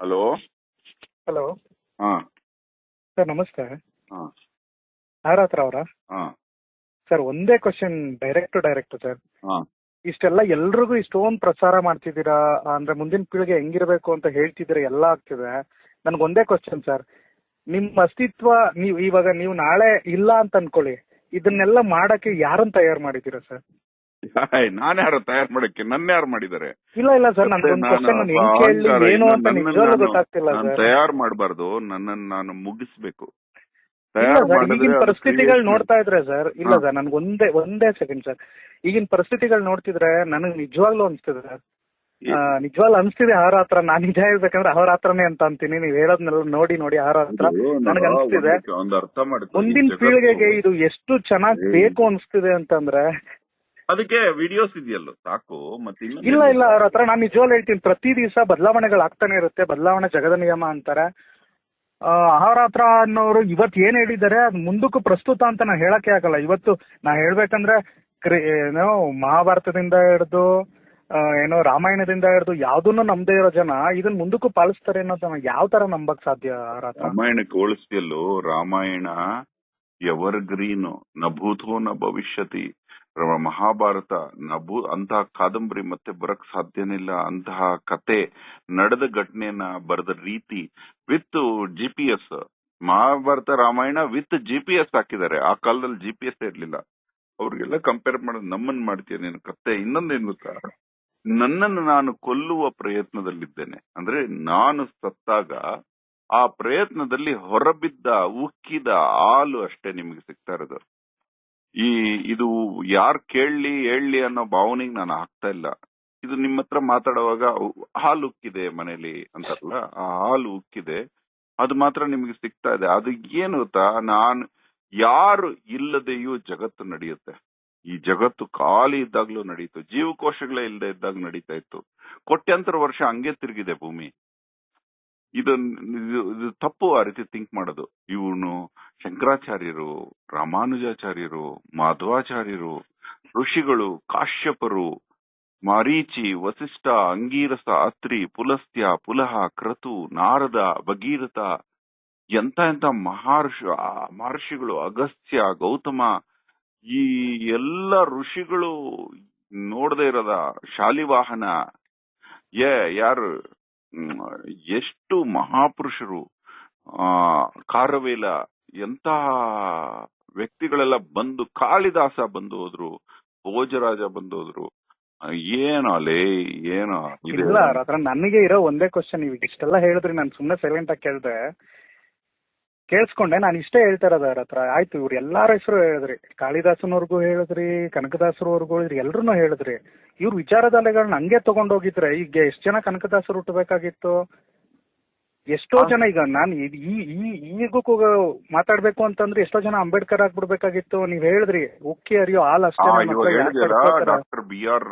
Hello? Hello? ಹಾ. Sir ನಮಸ್ತೆ. ಹಾ. ಆರ್ ಹತ್ರ ಅವರ? ಹಾ. ಸರ್ ಒಂದೇ question direct to direct sir. ಹಾ. ಇಷ್ಟೆಲ್ಲ ಎಲ್ರಿಗೂ ಇಷ್ಟೊಂದು ಪ್ರಸಾರ ಮಾಡ್ತಿದ್ದೀರಾ? ಅಂದ್ರೆ ಮುಂದಿನ ಪೀಳಿಗೆ ಹೆಂಗಿರ್ಬೇಕು ಅಂತ ಹೇಳ್ತಿದ್ರೆ ಎಲ್ಲ ಆಗ್ತಿದೆ. ನನ್ಗೆ ಒಂದೇ ಕ್ವಶನ್ ಸರ್. ನಿಮ್ಮ ಅಸ್ತಿತ್ವ ನೀವು ಇವಾಗ ನೀವು ನಾಳೆ ಇಲ್ಲ ಅಂತ ಅನ್ಕೊಳ್ಳಿ. ಇದನ್ನೆಲ್ಲ ಮಾಡಕ್ಕೆ ಯಾರನ್ನ ತಯಾರು ಮಾಡಿದ್ದೀರಾ ಸರ್? ನಾನು ಯಾರು ತಯಾರು ಮಾಡಕ್ಕೆ? ನನ್ನ ಯಾರು ಮಾಡಿದ್ದಾರೆ? ಇಲ್ಲ ಇಲ್ಲ ಸರ್ ನಾನು ತಯಾರು ಮಾಡಬಾರ್ದು ನನ್ನನ್ನು ನಾನು ಮುಗಿಸ್ಬೇಕು. ಈಗಿನ ಪರಿಸ್ಥಿತಿಗಳು ನೋಡ್ತಾ ಇದ್ರೆ ಸರ್ ಇಲ್ಲ ಸರ್ ನನ್ಗೆ ಒಂದೇ ಒಂದೇ ಸೆಕೆಂಡ್ ಸರ್. ಈಗಿನ ಪರಿಸ್ಥಿತಿಗಳು ನೋಡ್ತಿದ್ರೆ ನನಗೆ ನಿಜವಾಗ್ಲೂ ಅನ್ಸ್ತಿದೆ ಸರ್. ನಿಜವಾಗ್ಲೂ ಅನ್ಸ್ತಿದೆ ಅವ್ರ ಹತ್ರ ನಾನ್ ನಿಜ ಹೇಳ್ಬೇಕಂದ್ರೆ ಅವ್ರ ಹತ್ರನೇ ಅಂತ ಅಂತೀನಿ ನೀವ್ ಹೇಳೋದ್ನೆಲ್ಲ ನೋಡಿ ನೋಡಿ ಅವ್ರ ಹತ್ರ ನನಗ್ ಅನ್ಸ್ತಿದೆ. ಮುಂದಿನ ಪೀಳಿಗೆಗೆ ಇದು ಎಷ್ಟು ಚೆನ್ನಾಗ್. ಬೇಕು ಅನ್ಸ್ತಿದೆ ಅಂತಂದ್ರೆ ಅದಕ್ಕೆ ವಿಡಿಯೋಸ್ ಇದೆಯಲ್ಲ? ಸಾಕು ಮತ್ತೆ ಇಲ್ಲ ಇಲ್ಲ ಅವ್ರ ಹತ್ರ ನಾನು ನಿಜವಾಗ್ಲೂ ಹೇಳ್ತೀನಿ. ಪ್ರತಿ ದಿವಸ ಬದಲಾವಣೆಗಳು ಆಗ್ತಾನೆ ಇರುತ್ತೆ. ಬದಲಾವಣೆ ಜಗದ ನಿಯಮ ಅಂತಾರೆ. ಅವ್ರ ಹತ್ರ ಅನ್ನೋರು ಇವತ್ ಏನ್ ಹೇಳಿದ್ದಾರೆ ಅದ್ ಮುಂದಕ್ಕೂ ಪ್ರಸ್ತುತ ಅಂತ ನಾ ಹೇಳಕ್ಕೆ ಆಗಲ್ಲ. ಇವತ್ತು ನಾ ಹೇಳ್ಬೇಕಂದ್ರೆ ಏನೋ ಮಹಾಭಾರತದಿಂದ ಹಿಡಿದು ಏನೋ ರಾಮಾಯಣದಿಂದ ಹಿಡ್ದು ಯಾವ್ದನ್ನು ನಮ್ದೇ ಇರೋ ಜನ ಇದನ್ ಮುಂದಕ್ಕೂ ಪಾಲಿಸ್ತಾರೆ ಅನ್ನೋದನ್ನ ಯಾವ ತರ ನಂಬಕ್ ಸಾಧ್ಯ ರಾಮಾಯಣಕ್ಕೆ ಹೋಲಿಸ್ತಿಯಲ್ಲೋ ರಾಮಾಯಣ ಎವರ್ ಗ್ರೀನ್ನ ಭೂತೋ ನ ಭವಿಷ್ಯತಿ. ಮಹಾಭಾರತ ನಬು ಅಂತಹ ಕಾದಂಬರಿ ಮತ್ತೆ ಬರಕ್ ಸಾಧ್ಯನಿಲ್ಲ. ಅಂತಹ ಕತೆ ನಡೆದ ಘಟನೆಯನ್ನ ಬರೆದ ರೀತಿ with G P S Mahabharata Ramayana with G P S ಹಾಕಿದ್ದಾರೆ. ಆ ಕಾಲದಲ್ಲಿ ಜಿ ಪಿ ಎಸ್ ಇರ್ಲಿಲ್ಲ. ಅವ್ರಿಗೆಲ್ಲ ಕಂಪೇರ್ ಮಾಡೋದು ನಮ್ಮನ್ ಮಾಡ್ತೀಯ ನೀನು ಕತೆ ಇನ್ನೊಂದೇನ್ ಗೊತ್ತಾ? ನನ್ನನ್ನು ನಾನು ಕೊಲ್ಲುವ ಪ್ರಯತ್ನದಲ್ಲಿದ್ದೇನೆ. ಅಂದ್ರೆ ನಾನು ಸತ್ತಾಗ ಆ ಪ್ರಯತ್ನದಲ್ಲಿ ಹೊರಬಿದ್ದ, ಉಕ್ಕಿದ ಹಾಲು ಅಷ್ಟೇ ನಿಮಗೆ ಸಿಗ್ತಾ ಇರೋದು. ಈ, ಇದು ಯಾರ್ ಕೇಳಲಿ, ಹೇಳಲಿ ಅನ್ನೋ ಭಾವನೆಗೆ ನಾನು ಆಗ್ತಾ ಇಲ್ಲ. ಇದು ನಿಮ್ಮ ಹತ್ರ ಮಾತಾಡುವಾಗ ಹಾಲು ಉಕ್ಕಿದೆ ಮನೇಲಿ ಅಂತಾರಲ್ಲ ಆ ಹಾಲು ಉಕ್ಕಿದೆ. ಅದು ಮಾತ್ರ ನಿಮಗೆ ಸಿಗ್ತಾ ಇದೆ. ಅದು ಏನು ಗೊತ್ತಾ, ನಾನು ಯಾರು ಇಲ್ಲದೆಯೂ ಜಗತ್ತು ನಡೆಯುತ್ತೆ. ಈ ಜಗತ್ತು ಖಾಲಿ ಇದ್ದಾಗ್ಲೂ ನಡೀತು. ಜೀವಕೋಶಗಳೇ ಇಲ್ಲದೆ ಇದ್ದಾಗ ನಡೀತಾ ಇತ್ತು. ಕೋಟ್ಯಂತರ ವರ್ಷ ಹಂಗೆ ತಿರುಗಿದೆ ಭೂಮಿ. ಇದು ತಪ್ಪು ಆ ರೀತಿ ಥಿಂಕ್ ಮಾಡೋದು. ಇವನು ಶಂಕರಾಚಾರ್ಯರು, ರಾಮಾನುಜಾಚಾರ್ಯರು, ಮಾಧ್ವಾಚಾರ್ಯರು, ಋಷಿಗಳು, ಕಾಶ್ಯಪರು, ಮಾರೀಚಿ, ವಸಿಷ್ಠ, ಅಂಗೀರಸ, ಅತ್ರಿ, ಪುಲಸ್ತ್ಯ, ಪುಲಹ, ಕ್ರತು, ನಾರದ, ಭಗೀರಥ, ಎಂತ ಎಂತ ಮಹರ್ಷಿ, ಮಹರ್ಷಿಗಳು, ಅಗಸ್ತ್ಯ, ಗೌತಮ, ಈ ಎಲ್ಲ ಋಷಿಗಳು ನೋಡದೆ ಇರೋದ ಶಾಲಿವಾಹನ. ಏ, ಯಾರು? ಎಷ್ಟು ಮಹಾಪುರುಷರು. ಆ, ಕಾರವೇಲ ಎಂತಹ ವ್ಯಕ್ತಿಗಳೆಲ್ಲ ಬಂದು ಕಾಳಿದಾಸ ಬಂದು ಹೋದ್ರು ಭೋಜರಾಜ ಬಂದು ಹೋದ್ರು ಏನೋ ಲೇ ಏನೋ ಇಲ್ಲ ರಾತ್ರ ನನಗೆ ಇರೋ ಒಂದೇ ಕ್ವಶನ್ ಇವಾಗ ಇಷ್ಟೆಲ್ಲ ಹೇಳಿದ್ರಿ ನಾನು ಸುಮ್ನೆ ಸೈಲೆಂಟ್ ಆಗಿ ಕೇಳ್ದೆ. ಕೇಳಿಸ್ಕೊಂಡೆ ನಾನು ಇಷ್ಟೇ ಹೇಳ್ತಾ ಇರೋದು ಅವ್ರ ಹತ್ರ ಆಯ್ತು ಇವ್ರು ಎಲ್ಲಾರ ಹೆಸರು ಹೇಳಿದ್ರಿ. ಕಾಳಿದಾಸನವ್ರಿಗೂ ಹೇಳಿದ್ರಿ ಕನಕದಾಸರವ್ರಿಗೂ ಹೇಳಿದ್ರಿ ಎಲ್ರು ಹೇಳಿದ್ರಿ. ಇವ್ರ ವಿಚಾರಧಾರೆಗಳನ್ನ ಹಂಗೆ ತಗೊಂಡೋಗಿದ್ರೆ ಈಗ ಎಷ್ಟ್ ಜನ ಕನಕದಾಸರು ಹುಟ್ಟಬೇಕಾಗಿತ್ತು? ಎಷ್ಟೋ ಜನ ಈಗ ನಾನು ಈ ಈ ಈಗೂ ಕೂಡ ಮಾತಾಡ್ಬೇಕು ಅಂತಂದ್ರೆ ಎಷ್ಟೋ ಜನ ಅಂಬೇಡ್ಕರ್ ಆಗ್ಬಿಡ್ಬೇಕಾಗಿತ್ತು. ನೀವ್ ಹೇಳಿದ್ರಿ ಉಕ್ಕಿ ಅರಿಯೋ ಹಾಲ್ ಅಷ್ಟೇ? Doctor B R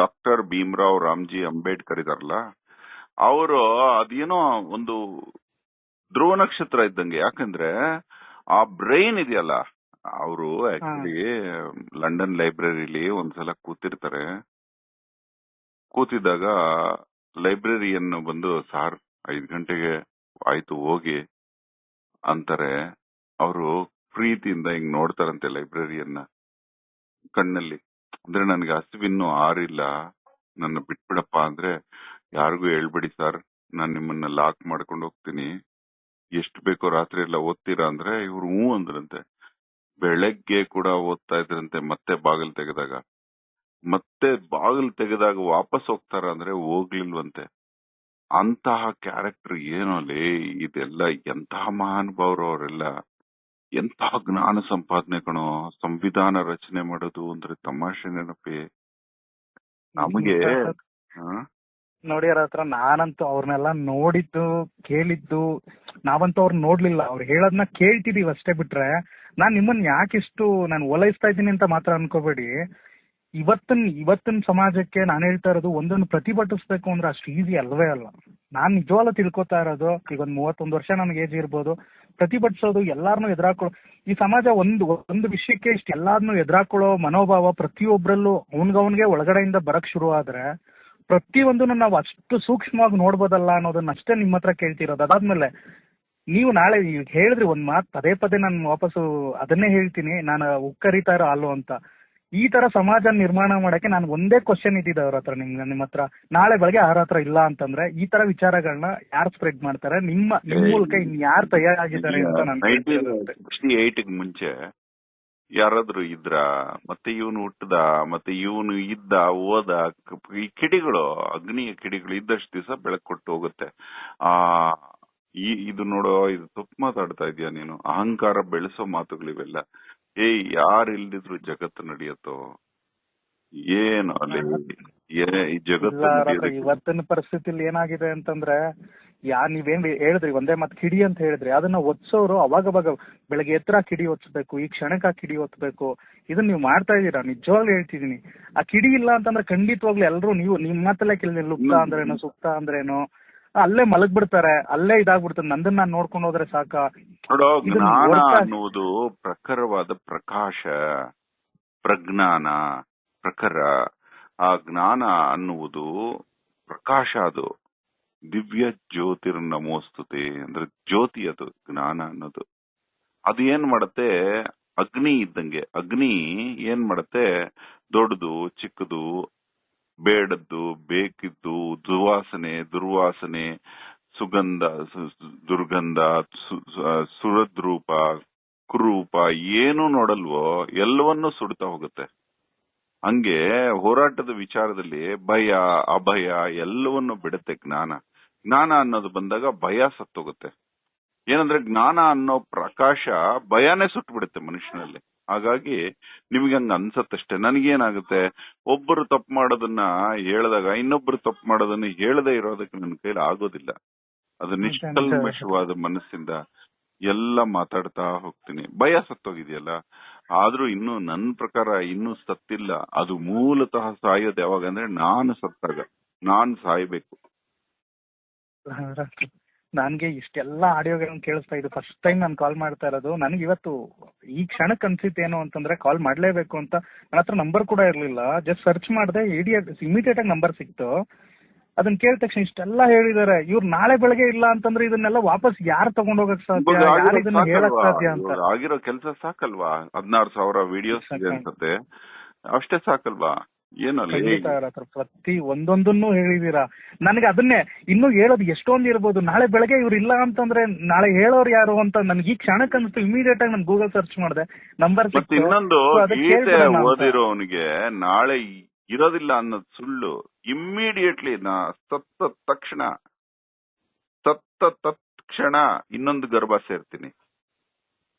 doctor Bhimrao Ramji Ambedkar ಇದಾರಲ್ಲ ಅವರು ಅದೇನೋ ಒಂದು ಧ್ರುವ ನಕ್ಷತ್ರ ಇದ್ದಂಗೆ. ಯಾಕಂದ್ರೆ ಆ ಬ್ರೈನ್ ಇದೆಯಲ್ಲ ಅವರು ಆಕ್ಚುಲಿ ಲಂಡನ್ ಲೈಬ್ರರಿಲಿ ಒಂದ್ಸಲ ಕೂತಿರ್ತಾರೆ. ಕೂತಿದ್ದಾಗ ಲೈಬ್ರರಿಯನ್ನು ಬಂದು ಸಾರ್ ಐದ್ ಗಂಟೆಗೆ ಆಯ್ತು ಹೋಗಿ ಅಂತಾರೆ. ಅವರು ಪ್ರೀತಿಯಿಂದ ಹಿಂಗ್ ನೋಡ್ತಾರಂತೆ ಲೈಬ್ರರಿಯನ್ನ. ಕಣ್ಣಲ್ಲಿ. ಅಂದ್ರೆ ನನ್ಗೆ ಹಸಿವಿನ್ನು ಆರಿಲ್ಲ. ನನ್ನ ಬಿಟ್ಬಿಡಪ್ಪ ಅಂದ್ರೆ ಯಾರಿಗೂ ಹೇಳ್ಬೇಡಿ ಸರ್. ನಾನು ನಿಮ್ಮನ್ನ ಲಾಕ್ ಮಾಡ್ಕೊಂಡು ಹೋಗ್ತೀನಿ. ಎಷ್ಟು ಬೇಕೋ ರಾತ್ರಿ ಎಲ್ಲ ಓದ್ತೀರಾ ಅಂದ್ರೆ ಇವ್ರು ಹ್ಞೂ ಅಂದ್ರಂತೆ. ಬೆಳಗ್ಗೆ ಕೂಡ ಓದ್ತಾ ಇದ್ರಂತೆ ಮತ್ತೆ ಬಾಗಿಲು ತೆಗೆದಾಗ. ಮತ್ತೆ ಬಾಗಿಲು ತೆಗೆದಾಗ ವಾಪಸ್ ಹೋಗ್ತಾರ ಅಂದ್ರೆ ಹೋಗ್ಲಿಲ್ವಂತೆ. ಅಂತಹ ಕ್ಯಾರೆಕ್ಟರ್ ಏನೋ ಲೇ ಇದೆಲ್ಲ ಎಂತಹ ಮಹಾನುಭಾವರು ಅವರೆಲ್ಲ ಎಂತಹ ಜ್ಞಾನ ಸಂಪಾದನೆ ಕಣೋ ಸಂವಿಧಾನ ರಚನೆ ಮಾಡೋದು ಅಂದ್ರೆ ತಮಾಷೆ ನೆನಪಿ. ನಮಗೆ? ನೋಡಿ ಹತ್ರ ನಾನಂತೂ ಅವ್ರನ್ನೆಲ್ಲ ನೋಡಿದ್ದು ಕೇಳಿದ್ದು ನಾವಂತೂ ಅವ್ರು ನೋಡ್ಲಿಲ್ಲ. ಅವ್ರು ಹೇಳೋದನ್ನ ಕೇಳ್ತಿದೀವಿ ಅಷ್ಟೇ ಬಿಟ್ರೆ. ನಾನ್ ನಿಮ್ಮನ್ನ ಯಾಕಿಷ್ಟು ನಾನು ಓಲೈಸ್ತಾ ಇದ್ದೀನಿ ಅಂತ ಮಾತ್ರ ಅನ್ಕೋಬೇಡಿ. ಇವತ್ತಿನ ಇವತ್ತಿನ ಸಮಾಜಕ್ಕೆ ನಾನು ಹೇಳ್ತಾ ಇರೋದು ಒಂದನ್ನು ಪ್ರತಿಭಟಿಸ್ಬೇಕು ಅಂದ್ರೆ ಅಷ್ಟು ಈಸಿ ಅಲ್ವೇ ಅಲ್ಲ. ನಾನ್ ನಿಜವಾಗ್ಲೂ ತಿಳ್ಕೊತಾ ಇರೋದು ಈಗ ಒಂದ್ ಮೂವತ್ತೊಂದು ವರ್ಷ ನನಗೆ ಏಜ್ ಇರ್ಬೋದು, ಪ್ರತಿಭಟಿಸೋದು ಎಲ್ಲಾರನು ಎದುರಾಕೊಳ್ಳೋ ಈ ಸಮಾಜ ಒಂದು ಒಂದು ವಿಷಯಕ್ಕೆ ಇಷ್ಟು ಎಲ್ಲಾರನು ಎದುರಾಕೊಳ್ಳೋ ಮನೋಭಾವ ಪ್ರತಿಯೊಬ್ಬರಲ್ಲೂ ಅವನ್ಗವನ್ಗೆ ಒಳಗಡೆಯಿಂದ ಬರಕ್ ಶುರು ಆದ್ರೆ, ಪ್ರತಿಯೊಂದನ್ನು ನಾವು ಅಷ್ಟು ಸೂಕ್ಷ್ಮವಾಗಿ ನೋಡ್ಬೋದಲ್ಲ ಅನ್ನೋದನ್ನ ಅಷ್ಟೇ ನಿಮ್ಮ ಹತ್ರ ಕೇಳ್ತಿರೋದು. ಅದಾದ್ಮೇಲೆ ನೀವು ನಾಳೆ ಹೇಳಿದ್ರಿ ಒಂದ್ ಮಾತು, ಪದೇ ಪದೇ ನಾನು ವಾಪಸ್ ಅದನ್ನೇ ಹೇಳ್ತೀನಿ, ನಾನು ಉಕ್ಕರಿತಾ ಇರೋ ಹಾಲು ಅಂತ. ಈ ತರ ಸಮಾಜ ನಿರ್ಮಾಣ ಮಾಡಕ್ಕೆ ನಾನು ಒಂದೇ ಕ್ವಶನ್ ಇದ್ದಿದ್ದೆ ಅವ್ರ ಹತ್ರ ನಿಮ್ ನಿಮ್ಮ ಹತ್ರ. ನಾಳೆ ಬೆಳಗ್ಗೆ ಅವ್ರ ಹತ್ರ ಇಲ್ಲ ಅಂತಂದ್ರೆ ಈ ತರ ವಿಚಾರಗಳನ್ನ ಯಾರು ಸ್ಪ್ರೆಡ್ ಮಾಡ್ತಾರೆ? ನಿಮ್ಮ ನಿಮ್ ಮೂಲಕ ಇನ್ ಯಾರು ತಯಾರಾಗಿದ್ದಾರೆ ಅಂತ ನಾನು ಏಟ್ ಮುಂಚೆ ಯಾರಾದ್ರೂ ಇದ್ರ? ಮತ್ತೆ ಇವನು ಹುಟ್ಟದ ಮತ್ತೆ ಇವನು ಇದ್ದ ಓದ ಈ ಕಿಡಿಗಳು ಅಗ್ನಿಯ ಕಿಡಿಗಳು ಇದ್ದಷ್ಟು ದಿವಸ ಬೆಳಕು ಕೊಟ್ಟು ಹೋಗುತ್ತೆ. ಆ ಈ ಇದು ನೋಡೋ ಇದು ತಪ್ಪು ಮಾತಾಡ್ತಾ ಇದೀಯ ನೀನು? ಅಹಂಕಾರ ಬೆಳೆಸೋ ಮಾತುಗಳಿವೆಲ್ಲ. ಏಯ್ ಯಾರು ಇಲ್ದಿದ್ರು ಜಗತ್ತು ನಡೆಯತ್ತೋ? ಏನು ಅಲ್ಲಿ ಏ- ಈ ಜಗತ್ತು ನಡೆಯೋದಕ್ಕೆ? ಇವತ್ತಿನ ಪರಿಸ್ಥಿತಿಲಿ ಏನಾಗಿದೆ ಅಂತಂದ್ರೆ ಯಾ ನೀವೇನ್ ಹೇಳಿದ್ರಿ ಒಂದೇ ಮತ್ ಕಿಡಿ ಅಂತ ಹೇಳಿದ್ರಿ. ಅದನ್ನ ಒತ್ಸೋರು ಅವಾಗ ಅವಾಗ ಬೆಳಗ್ಗೆ ಎತ್ತರ ಕಿಡಿ ಒತ್ತಬೇಕು ಈ ಕ್ಷಣಕ್ಕ ಆ ಕಿಡಿ ಒತ್ತಬೇಕು ಇದನ್ನ ನೀವು ಮಾಡ್ತಾ ಇದ್ದೀರಾ? ನಿಜವಾಗ್ಲೂ ಹೇಳ್ತಿದೀನಿ ಆ ಕಿಡಿ ಇಲ್ಲ ಅಂತಂದ್ರೆ ಖಂಡಿತವಾಗ್ಲೂ ಎಲ್ರು ನೀವು ನಿಮ್ ಮಾತಲ್ಲೇ ಕೇಳಿದ್ರೆ ಲುಪ್ತ ಅಂದ್ರೇನು ಸುಪ್ತ ಅಂದ್ರೇನು? ಅಲ್ಲೇ ಮಲಗ್ಬಿಡ್ತಾರೆ ಅಲ್ಲೇ ಇದಾಗ್ಬಿಡ್ತಾರೆ. ನಂದನ್ನ ನಾನ್ ನೋಡ್ಕೊಂಡು ಹೋದ್ರೆ ಸಾಕ? ನೋಡೋ ಜ್ಞಾನ ಅನ್ನುವುದು ಪ್ರಖರವಾದ ಪ್ರಕಾಶ ಪ್ರಜ್ಞಾನ ಪ್ರಖರ. ಆ ಜ್ಞಾನ ಅನ್ನುವುದು ಪ್ರಕಾಶ ಅದು. ದಿವ್ಯ ಜ್ಯೋತಿರ್ ನಮೋಸ್ತುತಿ ಅಂದ್ರೆ ಜ್ಯೋತಿ ಅದು ಜ್ಞಾನ ಅನ್ನೋದು. ಅದು ಏನ್ ಮಾಡತ್ತೆ? ಅಗ್ನಿ ಇದ್ದಂಗೆ. ಅಗ್ನಿ ಏನ್ ಮಾಡತ್ತೆ? ದೊಡ್ಡದು ಚಿಕ್ಕದು ಬೇಡದ್ದು, ಬೇಕಿದ್ದು ದುವಾಸನೆ ದುರ್ವಾಸನೆ, ಸುಗಂಧ ದುರ್ಗಂಧ ಸುರದ್ರೂಪ, ಕುರೂಪ ಏನು ನೋಡಲ್ವೋ ಎಲ್ಲವನ್ನೂ ಸುಡ್ತಾ ಹೋಗುತ್ತೆ. ಹಂಗೆ ಹೋರಾಟದ ವಿಚಾರದಲ್ಲಿ ಭಯ, ಅಭಯ ಎಲ್ಲವನ್ನು ಬಿಡುತ್ತೆ ಜ್ಞಾನ. ಜ್ಞಾನ ಅನ್ನೋದು ಬಂದಾಗ ಭಯ ಸತ್ತೋಗುತ್ತೆ. ಏನಂದ್ರೆ ಜ್ಞಾನ ಅನ್ನೋ ಪ್ರಕಾಶ ಭಯನೇ ಸುಟ್ಟು ಬಿಡುತ್ತೆ ಮನುಷ್ಯನಲ್ಲಿ. ಹಾಗಾಗಿ ನಿಮ್ಗೆ ಹಂಗ ಅನ್ಸತ್ತಷ್ಟೇ? ನನಗೇನಾಗುತ್ತೆ? ಒಬ್ಬರು ತಪ್ಪು ಮಾಡೋದನ್ನ ಹೇಳಿದಾಗ ಇನ್ನೊಬ್ರು ತಪ್ಪು ಮಾಡೋದನ್ನ ಹೇಳದೇ ಇರೋದಕ್ಕೆ ನನ್ನ ಕೈಲಿ ಆಗೋದಿಲ್ಲ. ಅದು ನಿಷ್ಕಲ್ಮಶವಾದ ಮನಸ್ಸಿಂದ ಎಲ್ಲ ಮಾತಾಡ್ತಾ ಹೋಗ್ತೀನಿ. ಭಯ ಸತ್ತೋಗಿದೆಯಲ್ಲ? ಆದ್ರೂ ಇನ್ನು ನನ್ನ ಪ್ರಕಾರ ಇನ್ನೂ ಸತ್ತಿಲ್ಲ. ಅದು ಮೂಲತಃ ಸಾಯೋದು ಯಾವಾಗ ಅಂದ್ರೆ ನಾನು ಸತ್ತಾಗ. ನಾನು ಸಾಯ್ಬೇಕು. ನನ್ಗೆ ಇಷ್ಟೆಲ್ಲ ಆಡಿಯೋಗಳನ್ನ ಕೇಳಿಸ್ತಾ ಇದ್ದು ಫಸ್ಟ್ ಟೈಮ್ ನಾನು ಕಾಲ್ ಮಾಡ್ತಾ ಇರೋದು ನನಗೆ ಇವತ್ತು ಈ ಕ್ಷಣಕ್ಕೆ ಅನ್ಸಿತ್ತೇನು ಅಂತಂದ್ರೆ ಕಾಲ್ ಮಾಡ್ಲೇಬೇಕು ಅಂತ ನನ್ನ ಹತ್ರ ನಂಬರ್ ಕೂಡ ಇರ್ಲಿಲ್ಲ. ಜಸ್ಟ್ ಸರ್ಚ್ ಮಾಡಿದೆ ಇಡಿಯಟ್ ಇಮಿಡಿಯೇಟ್ ಆಗಿ ನಂಬರ್ ಸಿಕ್ತು. ಅದನ್ನ ಕೇಳಿದ ತಕ್ಷಣ ಇಷ್ಟೆಲ್ಲ ಹೇಳಿದಾರೆ ಇವ್ರು ನಾಳೆ ಬೆಳಗ್ಗೆ ಇಲ್ಲ ಅಂತಂದ್ರೆ ಇದನ್ನೆಲ್ಲ ವಾಪಸ್ ಯಾರು ತಗೊಂಡ್ ಹೋಗಕ್ ಸಾಧ್ಯ? ಯಾರು ಆಗಿರೋ ಇದನ್ನ ಹೇಳಕ್? ಸಾಧ್ಯ ಅಂತ? ಆಗಿರೋ ಕೆಲಸ ಸಾಕಲ್ವಾ? ಹದಿನಾರು ಸಾವಿರ ವಿಡಿಯೋಸ್ ಇದೆ ಸಾಕು. ಅಷ್ಟೇ ಸಾಕಲ್ವಾ? ಪ್ರತಿ ಒಂದೊಂದನ್ನು ಹೇಳಿದೀರಾ. ನನಗೆ ಅದನ್ನೇ ಇನ್ನು ಹೇಳೋದು ಎಷ್ಟೊಂದು ಇರ್ಬೋದು. ನಾಳೆ ಬೆಳಗ್ಗೆ ಇವ್ರು ಇಲ್ಲ ಅಂತಂದ್ರೆ ನಾಳೆ ಹೇಳೋರು ಯಾರು ಅಂತ ನನ್ಗೆ ಈ ಕ್ಷಣಕ್ಕೆ ಅನ್ಸ್ತು ಇಮಿಡಿಯೇಟ್ ಆಗಿ ನಾನು ಗೂಗಲ್ ಸರ್ಚ್ ಮಾಡಿದೆ. ನಂಬರ್ ಇನ್ನೊಂದು ಓದಿರೋ. ಓದಿರೋವನಿಗೆ ನಾಳೆ ಇರೋದಿಲ್ಲ ಅನ್ನೋದು ಸುಳ್ಳು. ಇಮ್ಮಿಡಿಯೇಟ್ಲಿ ನಾ ಸತ್ತ ತಕ್ಷಣ ಸತ್ತ ತಕ್ಷಣ ಇನ್ನೊಂದು ಗರ್ಭ ಸೇರ್ತೀನಿ.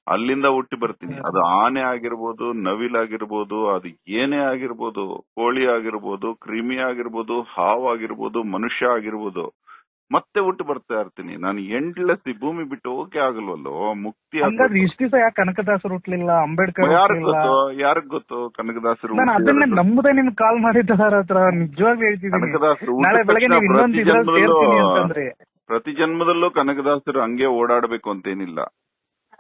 ಅಲ್ಲಿಂದ ಹುಟ್ಟಿ ಬರ್ತೀನಿ. ಅದು ಆನೆ ಆಗಿರ್ಬೋದು ನವಿಲಾಗಿರ್ಬೋದು ಅದು ಏನೇ ಆಗಿರ್ಬೋದು ಕೋಳಿ ಆಗಿರ್ಬೋದು ಕ್ರಿಮಿ ಆಗಿರ್ಬೋದು ಹಾವು ಆಗಿರ್ಬೋದು ಮನುಷ್ಯ ಆಗಿರ್ಬೋದು ಮತ್ತೆ ಹುಟ್ಟು ಬರ್ತಾ ಇರ್ತೀನಿ. ನಾನು ಎಂಡ್ಲೆಸ್ ಈ ಭೂಮಿ ಬಿಟ್ಟು ಹೋಗಕ್ಕೆ ಆಗಲ್ವಲ್ಲೋ ಮುಕ್ತಿ ಹಂಗಾದ್ರೆ ಆಗ್ಬೇಕು. ಇಷ್ಟ ದಿವಸ ಯಾಕೆ ಕನಕದಾಸರು ಹುಟ್ಲಿಲ್ಲ ಅಂಬೇಡ್ಕರ್ ಯಾರಿಗ್ ಗೊತ್ತು? ಯಾರಿಗ್ ಗೊತ್ತು ಕನಕದಾಸರು ನಾನು ಅದನ್ನೇ? ನಂಬುದೇ ನಿಮ್ ಕಾಲ್ ಮಾಡಿದ್ದ ಸರ್ ಹತ್ರ ನಿಜವಾಗ್ಲೂ ಹೇಳ್ತಿದ್ದೀನಿ. ಪ್ರತಿ ಜನ್ಮದಲ್ಲೂ ಕನಕದಾಸರು ಹಂಗೆ ಓಡಾಡ್ಬೇಕು ಅಂತೇನಿಲ್ಲ.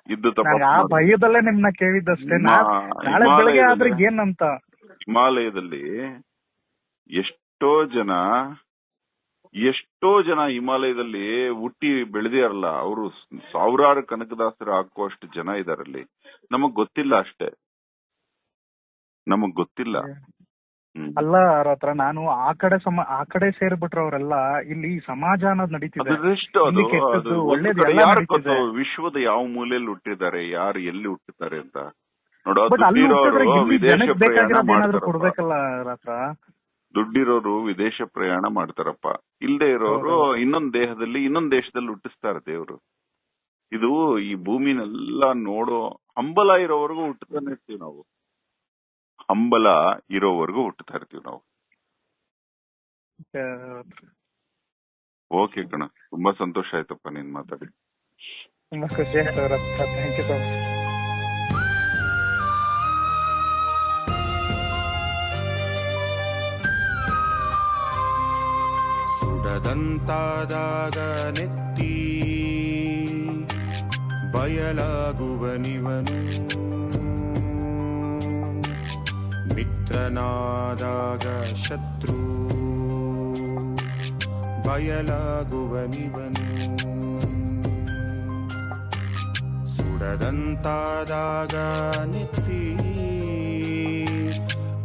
ಇದ್ದು ತಪ್ಪ ನಾನು ಆ ಭಯದಲ್ಲೇ ನಿಮ್ನ ಕೇಳಿದ್ದಷ್ಟೇ. ನಾ- ನಾಳೆ ಬೆಳಗ್ಗೆ ಆದ್ರೆ ಏನಂತ? ಹಿಮಾಲಯದಲ್ಲಿ ಎಷ್ಟೋ ಜನ ಎಷ್ಟೋ ಜನ ಹಿಮಾಲಯದಲ್ಲಿ ಹುಟ್ಟಿ ಬೆಳೆದಿರಲ್ಲ ಅವರು ಸಾವಿರಾರು ಕನಕದಾಸರು ಹಾಕುವಷ್ಟು ಜನ ಇದಾರಲ್ಲಿ ನಮಗ್ ಗೊತ್ತಿಲ್ಲ ಅಷ್ಟೇ. ನಮಗ್ ಗೊತ್ತಿಲ್ಲ. ಅಲ್ಲ ಅವ್ರ ಹತ್ರ ನಾನು ಆ ಕಡೆ ಸಮ ಆ ಕಡೆ ಸೇರ್ಬಿಟ್ರ ಅವರೆಲ್ಲ ಇಲ್ಲಿ ಸಮಾಜ ಅನ್ನೋದು ನಡೀತಿದೆ. ಇಲ್ಲಿ ಕೆಟ್ಟದ್ದು, ಒಳ್ಳೇದು ಎಲ್ಲ ಯಾರು ನಡೀತಿದೆ. ವಿಶ್ವದ ಯಾವ ಮೂಲೆಯಲ್ಲಿ ಹುಟ್ಟಿದ್ದಾರೆ ಯಾರು ಎಲ್ಲಿ ಹುಟ್ಟಿದ್ದಾರೆ ಅಂತ. ನೋಡೋ ಬಟ್ ಅಲ್ಲಿ ಹುಟ್ಟಿದ್ರೆ ದುಡ್ಡಿರೋರು ಇಲ್ಲಿ ವಿದೇಶ ಜನಕ್ಕೆ ಪ್ರಯಾಣ ಬೇಕಾಗಿರೋದು ಏನಾದ್ರು ಮಾಡ್ತಾರಪ್ಪ. ಕೊಡ್ಬೇಕಲ್ಲ ಅವ್ರ ಹತ್ರ? ದುಡ್ಡಿರೋರು ವಿದೇಶ ಪ್ರಯಾಣ ಮಾಡ್ತಾರಪ್ಪ. ಇಲ್ದೇ ಇರೋರು ಇನ್ನೊಂದ್ ದೇಹದಲ್ಲಿ ಇನ್ನೊಂದ್ ದೇಶದಲ್ಲಿ ಹುಟ್ಟಿಸ್ತಾರೆ ದೇವ್ರು. ಇದು ಈ ಭೂಮಿನೆಲ್ಲ ನೋಡೋ ಹಂಬಲ ಇರೋವರೆಗೂ ಹುಟ್ಟತಾನೆ ಇರ್ತೀವಿ ನಾವು. ಹಂಬಲ ಇರೋವರೆಗೂ ಹುಟ್ಟುತ್ತಾ ಇರ್ತೀವಿ ನಾವು. ಓಕೆ ಕಣ ತುಂಬಾ ಸಂತೋಷ ಆಯ್ತಪ್ಪ ನೀನ್ ಮಾತಾಡಿ. ತುಂಬಾ ಖುಷಿ ಆಯ್ತು ಸುಡದಂತಾದಾಗ ನೆತ್ತಿ ಬಯಲಾಗುವನಿವನು ಮಿತ್ರನಾದಾಗ ಶತ್ರು ಬಯಲಾಗುವನಿವನು. ಸುಡದಂತಾದಾಗ ನೆತ್ತಿ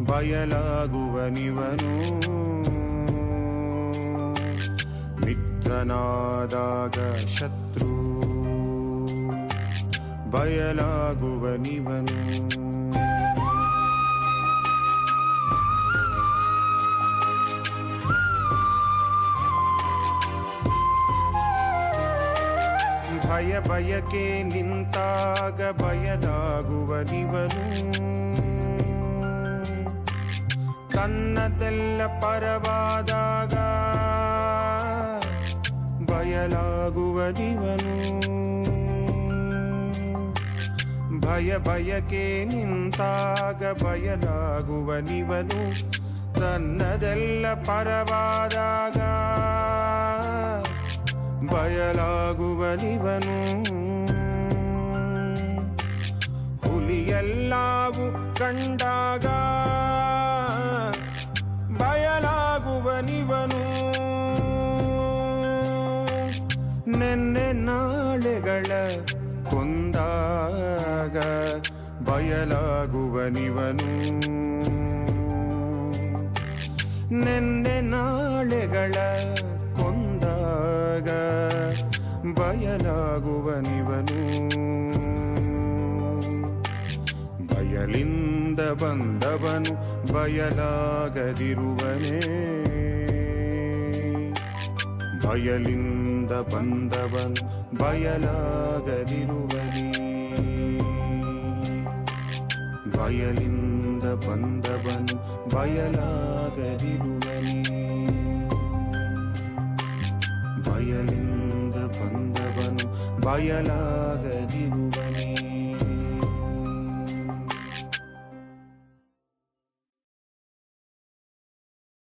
ಬಯಲಾಗುವನಿವನು. ಮಿತ್ರನಾದಾಗ ಶತ್ರು ಬಯಲಾಗುವನಿವನು. ಭಯ ಬಯಕೆ ನಿಂತಾಗ ಬಯಲಾಗುವನಿವನು ತನ್ನದೆಲ್ಲ ಪರವಾದಾಗ ಬಯಲಾಗುವನಿವನು ಭಯ ಬಯಕೆ ನಿಂತಾಗ ಬಯಲಾಗುವನಿವನು ತನ್ನದೆಲ್ಲ ಪರವಾದಾಗ ಬಯಲಾಗುವನಿವನು. ಹುಲಿಯೆಲ್ಲಾವು ಕಂಡಾಗ ಬಯಲಾಗುವನಿವನು. ನೆನ್ನೆ ನಾಳೆಗಳ ಕೊಂದಾಗ ಬಯಲಾಗುವನಿವನು. ನೆನ್ನೆ ನಾಳೆಗಳ ಕೊಂದಾಗ ಬಯಲಾಗುವನಿವನು ಬಯಲಿಂದ ಬಂದವನು ಬಯಲಾಗದಿರುವನೇ ಬಯಲಿಂದ ಬಂದವನು ಬಯಲಾಗದಿರುವನೇ ಬಯಲಿಂದ ಬಂದವನು ಬಯಲಾಗದಿರುವನೇ வயலாக